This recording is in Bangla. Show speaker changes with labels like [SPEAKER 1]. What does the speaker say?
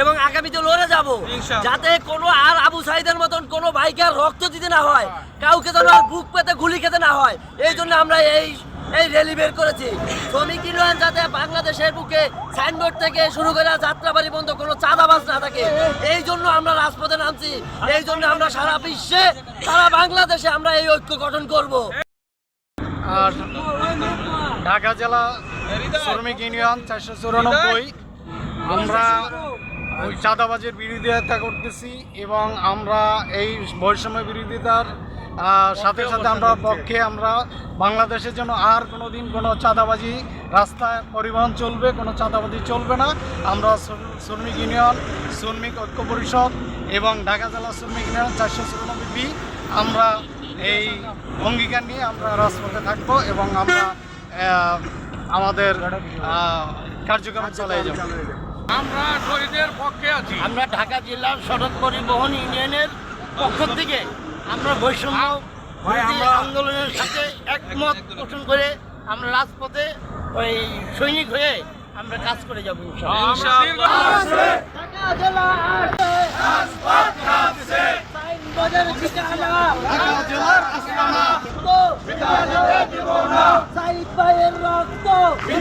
[SPEAKER 1] এবং আগামীতে লড়ে যাব।
[SPEAKER 2] যাতে কোনো আর আবু সাইদের মতন কোনো ভাইকে রক্ত দিতে না হয় কাউকে যেন আর বুক পেতে গুলি খেতে না হয়। এই জন্য আমরা এই এই র্যালি বের করেছি। শ্রমিক ইউনিয়ন যাতে বাংলাদেশের বুকে সাইনবোর্ড থেকে শুরু করে যাত্রাবাড়ি পর্যন্ত কোনো চাঁদাবাজ না থাকে এই জন্য আমরা রাজপথে নামছি। এই জন্য আমরা সারা বিশ্বে সারা বাংলাদেশে আমরা এই ঐক্য গঠন করব।
[SPEAKER 3] আর ঢাকা জেলা শ্রমিক ইউনিয়ন চারশো চুরানব্বই। আমরা চাঁদাবাজের বিরোধিতা করতেছি এবং আমরা এই বৈষম্য বিরোধিতার সাথে সাথে আমরা পক্ষে আমরা বাংলাদেশের জন্য আর কোনো দিন কোনো চাঁদাবাজি রাস্তায় পরিবহন চলবে, কোনো চাঁদাবাজি চলবে না। আমরা শ্রমিক ইউনিয়ন, শ্রমিক ঐক্য পরিষদ এবং ঢাকা জেলা শ্রমিক ইউনিয়ন চারশো চুরানব্বই আমরা এই অঙ্গীকার নিয়ে আমরা রাজপথে থাকব এবং আমরা আমাদের কার্যক্রম চালিয়ে যাব।
[SPEAKER 1] আমরা শহীদের পক্ষে আছি।
[SPEAKER 2] আমরা ঢাকা জেলার সড়ক পরিবহন ইউনিয়নের পক্ষ থেকে আমরা বৈষম্য আন্দোলনের সাথে একমত পোষণ করে আমরা রাজপথে ওই সৈনিক হয়ে আমরা কাজ করে যাব
[SPEAKER 1] ইনশাআল্লাহ।
[SPEAKER 2] ঢাকা জেলা মৃত্যু